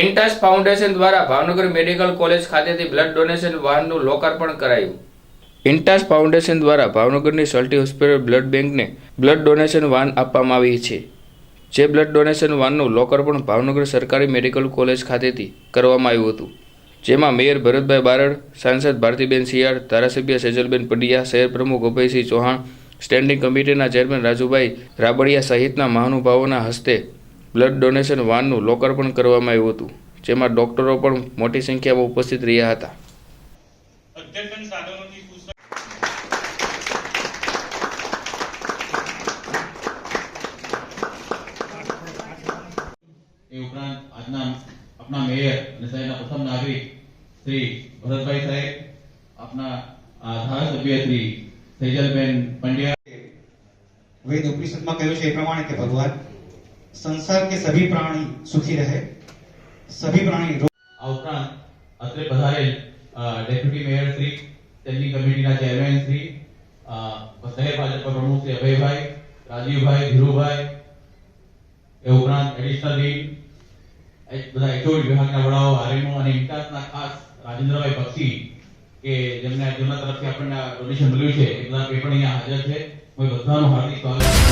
Intas foundation દ્વારા Bhavnagar medical college ખાતેથી blood donation વાહનનું લોકાર્પણ કરાયું. ઇન્ટાસ ફાઉન્ડેશન દ્વારા ભાવનગરની સલ્ટી હોસ્પિટલ બ્લડ બેંકને બ્લડ ડોનેશન વાન આપવામાં આવી છે. જે બ્લડ ડોનેશન વાનનું લોકાર્પણ ભાવનગર સરકારી મેડિકલ કોલેજ ખાતેથી કરવામાં આવ્યું હતું. જેમાં મેયર ભરતભાઈ બારડ, સાંસદ ભારતીબેન સિયાળ ધારાસભ્ય સેજલબેન પંડ્યા, શહેર પ્રમુખ અભયસિંહ ચૌહાણ, સ્ટેન્ડિંગ કમિટીના ચેરમેન રાજુભાઈ રાબડિયા સહિતના મહાનુભાવોના હસ્તે બ્લડ ડોનેશન વાનનું લોકાર્પણ કરવામાં આવ્યું હતું જેમાં ડોક્ટરો પણ મોટી સંખ્યામાં ઉપસ્થિત રહ્યા હતા. એ ઉપરાંત આજના આપણા મેયર અને શહેરના પ્રથમ નાગરિક શ્રી ભરતભાઈ સાહેબ આપના ધારાસભ્ય શ્રી સેજલબેન પંડ્યા. વેદ ઉપનિષદમાં કહ્યું છે એ પ્રમાણે કે ભગવાન સંસાર કે સભી પ્રાણી સુખી રહે સભી પ્રાણી આ ઉપરાંત અત્રે પધારેલ ડેપ્યુટી મેયર શ્રી, તેમની કમિટીના ચેરમેન શ્રી શહેર ભાજપના પ્રમુખ શ્રી અભયભાઈ, રાજીવભાઈ, ધીરુભાઈ, એ ઉપરાંત એડિશનલ ડીન બધા એચઓડી વિભાગના વડાઓ આરએમઓ અને ઇન્ટાસના ખાસ રાજેન્દ્રભાઈ બક્ષી કે જેમને જેમના તરફથી આપણને ડોનેશન મળ્યું છે, એ બધા પણ અહીંયા હાજર છે હું બધાનું હાર્દિક સ્વાગત.